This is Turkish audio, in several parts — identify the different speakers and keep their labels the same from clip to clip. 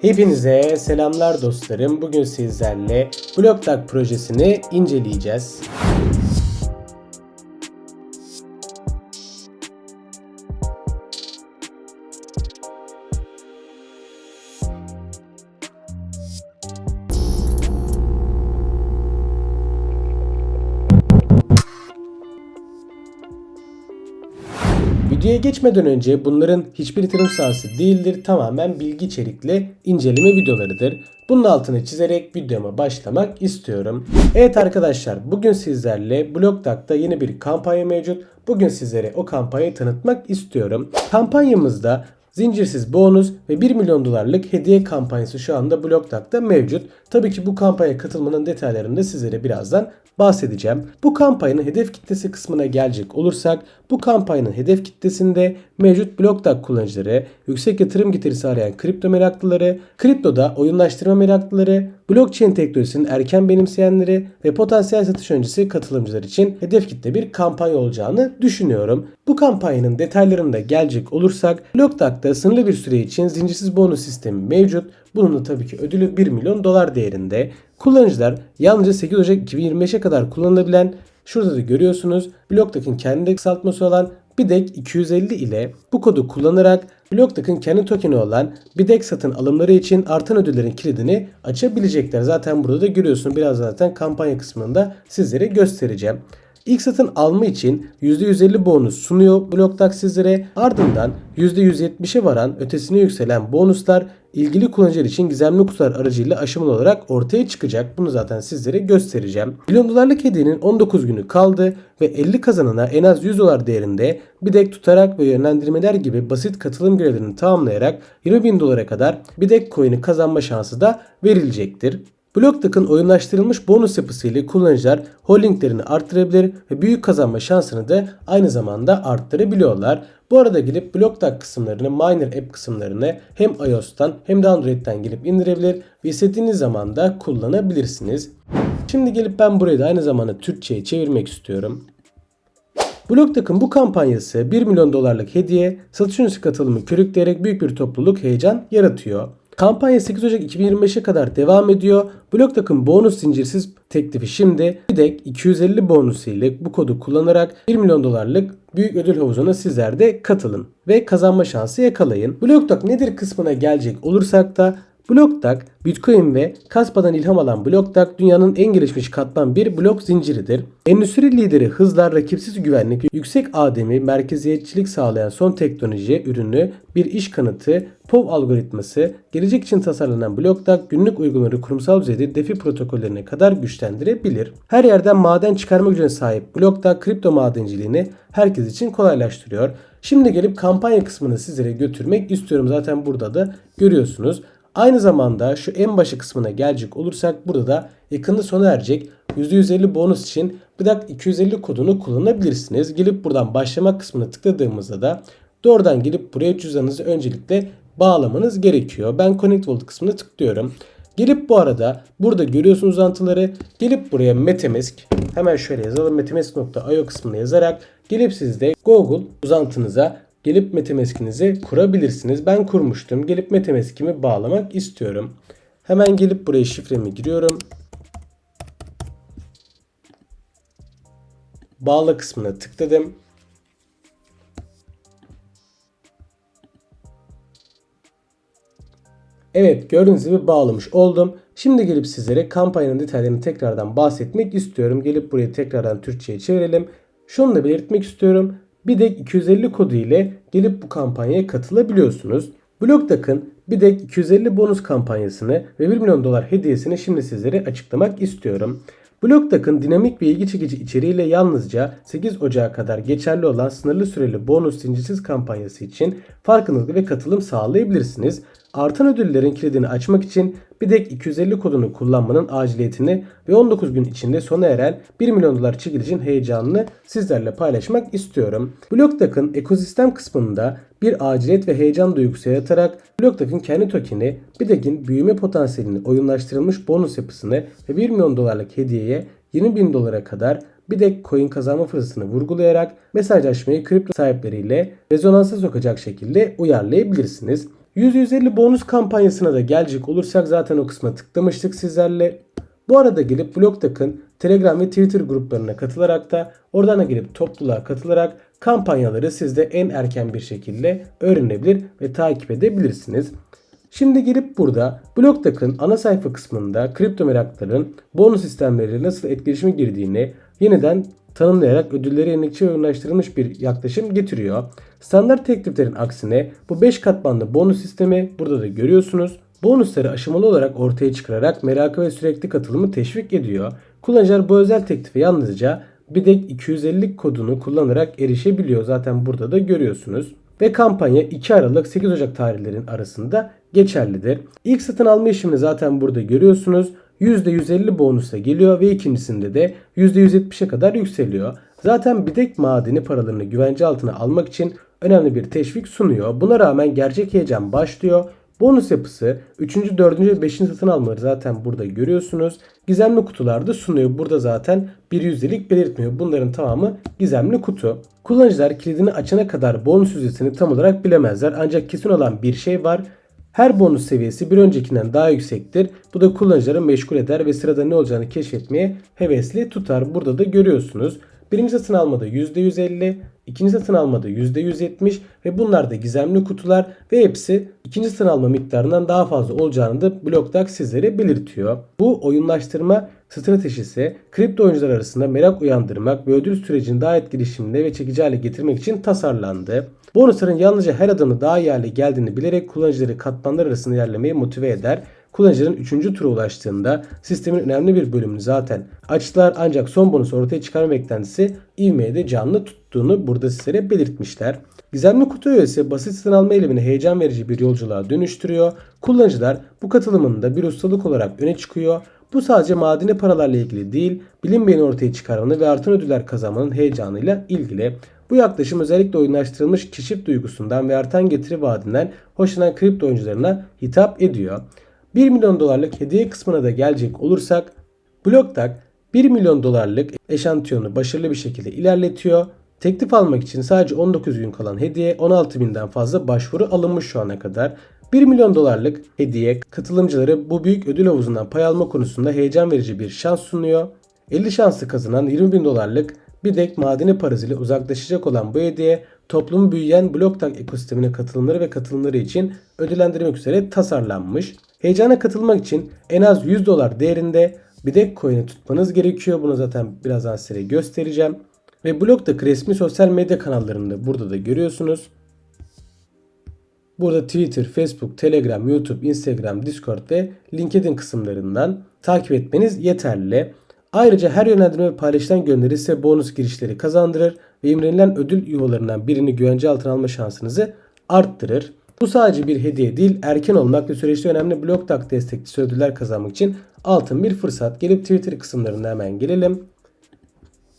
Speaker 1: Hepinize selamlar dostlarım. Bugün sizlerle BlockDAG projesini inceleyeceğiz. Videoya geçmeden önce bunların hiçbir yatırım sahası değildir. Tamamen bilgi içerikli inceleme videolarıdır. Bunun altını çizerek videoma başlamak istiyorum. Evet arkadaşlar bugün sizlerle BlockDAG'da yeni bir kampanya mevcut. Bugün sizlere o kampanyayı tanıtmak istiyorum. Kampanyamızda Zincirsiz bonus ve 1 milyon dolarlık hediye kampanyası şu anda BlockDAG'da mevcut. Tabii ki bu kampanya katılmanın detaylarını da sizlere birazdan bahsedeceğim. Bu kampanyanın hedef kitlesi kısmına gelecek olursak bu kampanyanın hedef kitlesinde mevcut BlockDAG kullanıcıları, yüksek yatırım getirisi arayan kripto meraklıları, kriptoda oyunlaştırma meraklıları, blockchain teknolojisinin erken benimseyenleri ve potansiyel satış öncesi katılımcılar için hedef kitle bir kampanya olacağını düşünüyorum. Bu kampanyanın detaylarına gelecek olursak Sınırlı bir süre için zincirsiz bonus sistemi mevcut. Bunun da tabii ki ödülü 1 milyon dolar değerinde. Kullanıcılar yalnızca 8 Ocak 2025'e kadar kullanılabilen şurada da görüyorsunuz BlockDAG'ın kendi kısaltması olan BIDEC 250 ile bu kodu kullanarak BlockDAG'ın kendi tokeni olan BIDEC satın alımları için artan ödüllerin kilidini açabilecekler. Zaten burada da görüyorsunuz. Biraz zaten kampanya kısmında sizlere göstereceğim. İlk satın alma için %150 bonus sunuyor BlockDAG sizlere. Ardından %170'e varan ötesine yükselen bonuslar ilgili kullanıcılar için gizemli kutular aracıyla aşamalı olarak ortaya çıkacak. Bunu zaten sizlere göstereceğim. Milyon dolarlık hediyenin 19 günü kaldı ve 50 kazanana en az 100 dolar değerinde bir dek tutarak ve yönlendirmeler gibi basit katılım görevlerini tamamlayarak 20 bin dolara kadar bir dek coin'i kazanma şansı da verilecektir. BlockDAG'ın oyunlaştırılmış bonus yapısıyla kullanıcılar holdinglerini arttırabilir ve büyük kazanma şansını da aynı zamanda arttırabiliyorlar. Bu arada gelip BlockDAG kısımlarını, Miner App kısımlarını hem iOS'tan hem de Android'den gelip indirebilir ve istediğiniz zaman da kullanabilirsiniz. Şimdi gelip ben burayı da aynı zamanda Türkçe'ye çevirmek istiyorum. BlockDAG'ın bu kampanyası 1 milyon dolarlık hediye, satış öncesi katılımı körükleyerek büyük bir topluluk heyecan yaratıyor. Kampanya 8 Ocak 2025'e kadar devam ediyor. BlockDAG'ın bonus zincirsiz teklifi şimdi BIDEC 250 bonusu ile bu kodu kullanarak 1 milyon dolarlık büyük ödül havuzuna sizler de katılın ve kazanma şansı yakalayın. BlockDAG nedir kısmına gelecek olursak da BlockDAG, Bitcoin ve Kaspa'dan ilham alan BlockDAG dünyanın en gelişmiş katman bir blok zinciridir. Endüstri lideri hızlar, rakipsiz güvenlik, yüksek ademi, merkeziyetçilik sağlayan son teknoloji ürünü, bir iş kanıtı, POV algoritması, gelecek için tasarlanan BlockDAG günlük uygulamaları kurumsal düzeyde DeFi protokollerine kadar güçlendirebilir. Her yerden maden çıkarma gücüne sahip BlockDAG kripto madenciliğini herkes için kolaylaştırıyor. Şimdi gelip kampanya kısmını sizlere götürmek istiyorum. Zaten burada da görüyorsunuz. Aynı zamanda şu en başı kısmına gelecek olursak burada da yakında sona erecek %150 bonus için BDAK 250 kodunu kullanabilirsiniz. Gelip buradan başlamak kısmına tıkladığımızda da doğrudan gelip buraya cüzdanınızı öncelikle bağlamanız gerekiyor. Ben Connect Wallet kısmına tıklıyorum. Gelip bu arada burada görüyorsunuz uzantıları. Gelip buraya Metamask hemen şöyle yazalım. Metamask.io kısmına yazarak gelip siz de Google uzantınıza gelip Metamask'inizi kurabilirsiniz. Ben kurmuştum. Gelip Metamask'imi bağlamak istiyorum. Hemen gelip buraya şifremi giriyorum. Bağla kısmına tıkladım. Evet gördüğünüz gibi bağlamış oldum. Şimdi gelip sizlere kampanyanın detaylarını tekrardan bahsetmek istiyorum. Gelip burayı tekrardan Türkçe'ye çevirelim. Şunu da belirtmek istiyorum. BIDEC 250 kodu ile gelip bu kampanyaya katılabiliyorsunuz. BlockDAG'ın BIDEC 250 bonus kampanyasını ve 1 milyon dolar hediyesini şimdi sizlere açıklamak istiyorum. BlockDAG'ın dinamik ve ilgi çekici içeriğiyle yalnızca 8 Ocağı kadar geçerli olan sınırlı süreli bonus zincirsiz kampanyası için farkındalık ve katılım sağlayabilirsiniz. Artan ödüllerin kilidini açmak için BIDEC 250 kodunu kullanmanın aciliyetini ve 19 gün içinde sona eren 1 milyon dolar çekilişin heyecanını sizlerle paylaşmak istiyorum. BlockDAG'ın ekosistem kısmında bir aciliyet ve heyecan duygusu yaratarak BlockDAG'ın kendi tokeni BIDEC'in büyüme potansiyelini oyunlaştırılmış bonus yapısını ve 1 milyon dolarlık hediyeye 20 bin dolara kadar bir de coin kazanma fırsatını vurgulayarak mesajlaşmayı kripto sahipleriyle rezonansa sokacak şekilde uyarlayabilirsiniz. 100-150 bonus kampanyasına da gelecek olursak zaten o kısma tıklamıştık sizlerle. Bu arada gelip Blogtak'ın Telegram ve Twitter gruplarına katılarak da oradan da gelip topluluğa katılarak kampanyaları siz de en erken bir şekilde öğrenebilir ve takip edebilirsiniz. Şimdi gelip burada Blogtak'ın ana sayfa kısmında kripto meraklıların bonus sistemleriyle nasıl etkileşime girdiğini yeniden tanımlayarak ödülleri yenilikçi ve oyunlaştırılmış bir yaklaşım getiriyor. Standart tekliflerin aksine bu 5 katmanlı bonus sistemi burada da görüyorsunuz. Bonusları aşamalı olarak ortaya çıkararak merakı ve sürekli katılımı teşvik ediyor. Kullanıcılar bu özel teklife yalnızca BIDEK 250 kodunu kullanarak erişebiliyor. Zaten burada da görüyorsunuz. Ve kampanya 2 Aralık 8 Ocak tarihlerin arasında geçerlidir. İlk satın alma işlemini zaten burada görüyorsunuz. %150 bonusla geliyor ve ikincisinde de %170'e kadar yükseliyor. Zaten BIDEK madeni paralarını güvence altına almak için önemli bir teşvik sunuyor. Buna rağmen gerçek heyecan başlıyor. Bonus yapısı 3. 4. ve 5. satın almaları zaten burada görüyorsunuz. Gizemli kutularda sunuyor. Burada zaten bir yüzdelik belirtmiyor. Bunların tamamı gizemli kutu. Kullanıcılar kilidini açana kadar bonus yüzdesini tam olarak bilemezler. Ancak kesin olan bir şey var. Her bonus seviyesi bir öncekinden daha yüksektir. Bu da kullanıcıları meşgul eder ve sırada ne olacağını keşfetmeye hevesli tutar. Burada da görüyorsunuz. Birinci satın almada %150, ikinci satın almada %170 ve bunlar da gizemli kutular ve hepsi ikinci satın alma miktarından daha fazla olacağını da Blockdax sizlere belirtiyor. Bu oyunlaştırma stratejisi kripto oyuncular arasında merak uyandırmak ve ödül sürecini daha etkileşimli ve çekici hale getirmek için tasarlandı. Bonusların yalnızca her adımı daha iyi hale geldiğini bilerek kullanıcıları katmanlar arasında ilerlemeye motive eder. Kullanıcıların 3. tura ulaştığında sistemin önemli bir bölümünü zaten açtılar ancak son bonusu ortaya çıkarma beklentisi ivmeyi de canlı tuttuğunu burada sizlere belirtmişler. Gizemli kutu üyesi basit satın alma eylemini heyecan verici bir yolculuğa dönüştürüyor. Kullanıcılar bu katılımında bir ustalık olarak öne çıkıyor. Bu sadece madeni paralarla ilgili değil, bilinmeyeni ortaya çıkarmanın ve artan ödüller kazanmanın heyecanıyla ilgili. Bu yaklaşım özellikle oyunlaştırılmış keşif duygusundan ve artan getiri vaadinden hoşlanan kripto oyuncularına hitap ediyor. 1 milyon dolarlık hediye kısmına da gelecek olursak Blocktak 1 milyon dolarlık eşantiyonu başarılı bir şekilde ilerletiyor. Teklif almak için sadece 19 gün kalan hediye 16 binden fazla başvuru alınmış şu ana kadar. 1 milyon dolarlık hediye katılımcıları bu büyük ödül havuzundan pay alma konusunda heyecan verici bir şans sunuyor. 50 şanslı kazanan 20 bin dolarlık bir dek madeni parasıyla uzaklaşacak olan bu hediye toplumu büyüyen Blocktak ekosistemine katılımları ve katılımları için ödüllendirmek üzere tasarlanmış. Heyecana katılmak için en az 100 dolar değerinde bir dek coin'i tutmanız gerekiyor. Bunu zaten birazdan size göstereceğim. Ve Blocktak resmi sosyal medya kanallarında burada da görüyorsunuz. Burada Twitter, Facebook, Telegram, YouTube, Instagram, Discord ve LinkedIn kısımlarından takip etmeniz yeterli. Ayrıca her yönlendirme ve paylaşılan gönderi ise bonus girişleri kazandırır ve imrenilen ödül yuvalarından birini güvence altına alma şansınızı arttırır. Bu sadece bir hediye değil, erken olmak ve süreçte önemli Blocktak destekçisi ödüller kazanmak için altın bir fırsat. Gelip Twitter kısımlarına hemen gelelim.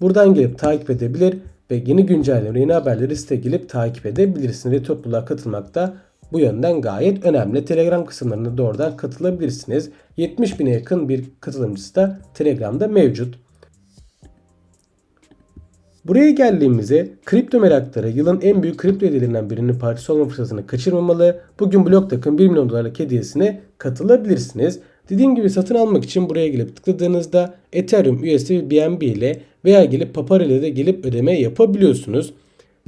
Speaker 1: Buradan gelip takip edebilir ve yeni güncelleme, yeni haberleri site gelip takip edebilirsiniz ve topluluğa katılmak da bu yönden gayet önemli. Telegram kısımlarına doğrudan katılabilirsiniz. 70 bine yakın bir katılımcısı da Telegram'da mevcut. Buraya geldiğimizde kripto merakları yılın en büyük kripto hediyelerinden birinin partisi olma fırsatını kaçırmamalı. Bugün Blocktak'ın 1 milyon dolarlık hediyesine katılabilirsiniz. Dediğim gibi satın almak için buraya gelip tıkladığınızda Ethereum, USD BNB ile veya gelip Papar ile de gelip ödeme yapabiliyorsunuz.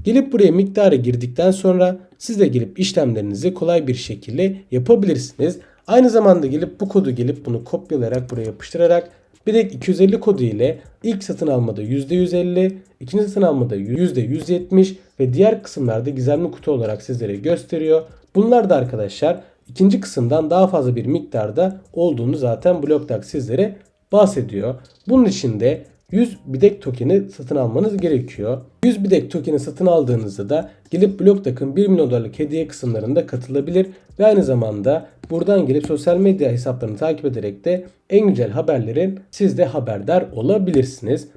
Speaker 1: Gelip buraya miktarı girdikten sonra siz de gelip işlemlerinizi kolay bir şekilde yapabilirsiniz. Aynı zamanda gelip bu kodu gelip bunu kopyalayarak buraya yapıştırarak bir de 250 kodu ile ilk satın almada %150, ikinci satın almada %170 ve diğer kısımlarda gizemli kutu olarak sizlere gösteriyor. Bunlar da arkadaşlar ikinci kısımdan daha fazla bir miktarda olduğunu zaten Blockdax sizlere bahsediyor. Bunun için de 100 bidek tokeni satın almanız gerekiyor. 100 bidek tokeni satın aldığınızda da gelip Blocktak'ın 1 milyon dolarlık hediye kısımlarında katılabilir ve aynı zamanda buradan gelip sosyal medya hesaplarını takip ederek de en güncel haberlerin siz de haberdar olabilirsiniz.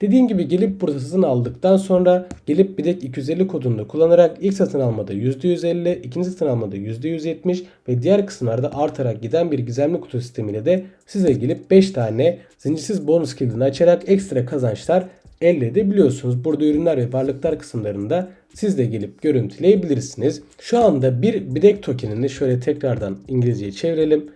Speaker 1: Dediğim gibi gelip burada satın aldıktan sonra gelip Bidek 250 kodunu kullanarak ilk satın almada %150, ikinci satın almada %170 ve diğer kısımlarda artarak giden bir gizemli kutu sistemiyle de size gelip 5 tane zincirsiz bonus kilidini açarak ekstra kazançlar elde edebiliyorsunuz. Burada ürünler ve varlıklar kısımlarında siz de gelip görüntüleyebilirsiniz. Şu anda bir bilek tokenini şöyle tekrardan İngilizceye çevirelim.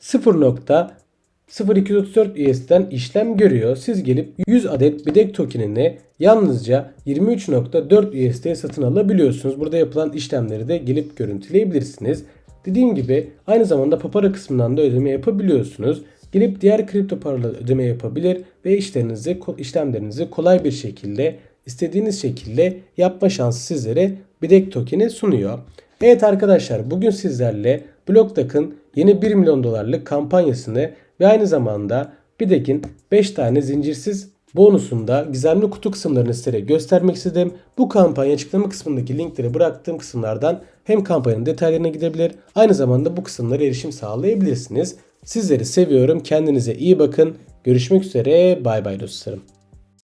Speaker 1: 0.0234 USD'den işlem görüyor. Siz gelip 100 adet bilek tokenini yalnızca 23.4 USD'ye satın alabiliyorsunuz. Burada yapılan işlemleri de gelip görüntüleyebilirsiniz. Dediğim gibi aynı zamanda Papara kısmından da ödeme yapabiliyorsunuz. Gelip diğer kripto paralarla ödeme yapabilir ve işlerinizi, işlemlerinizi kolay bir şekilde istediğiniz şekilde yapma şansı sizlere Bidek tokeni sunuyor. Evet arkadaşlar bugün sizlerle BlockDAC'ın yeni 1 milyon dolarlık kampanyasını ve aynı zamanda Bidek'in 5 tane zincirsiz bonusunda gizemli kutu kısımlarını size göstermek istedim. Bu kampanya açıklama kısmındaki linkleri bıraktığım kısımlardan hem kampanyanın detaylarına gidebilir aynı zamanda bu kısımlara erişim sağlayabilirsiniz. Sizleri seviyorum. Kendinize iyi bakın. Görüşmek üzere. Bay bay dostlarım.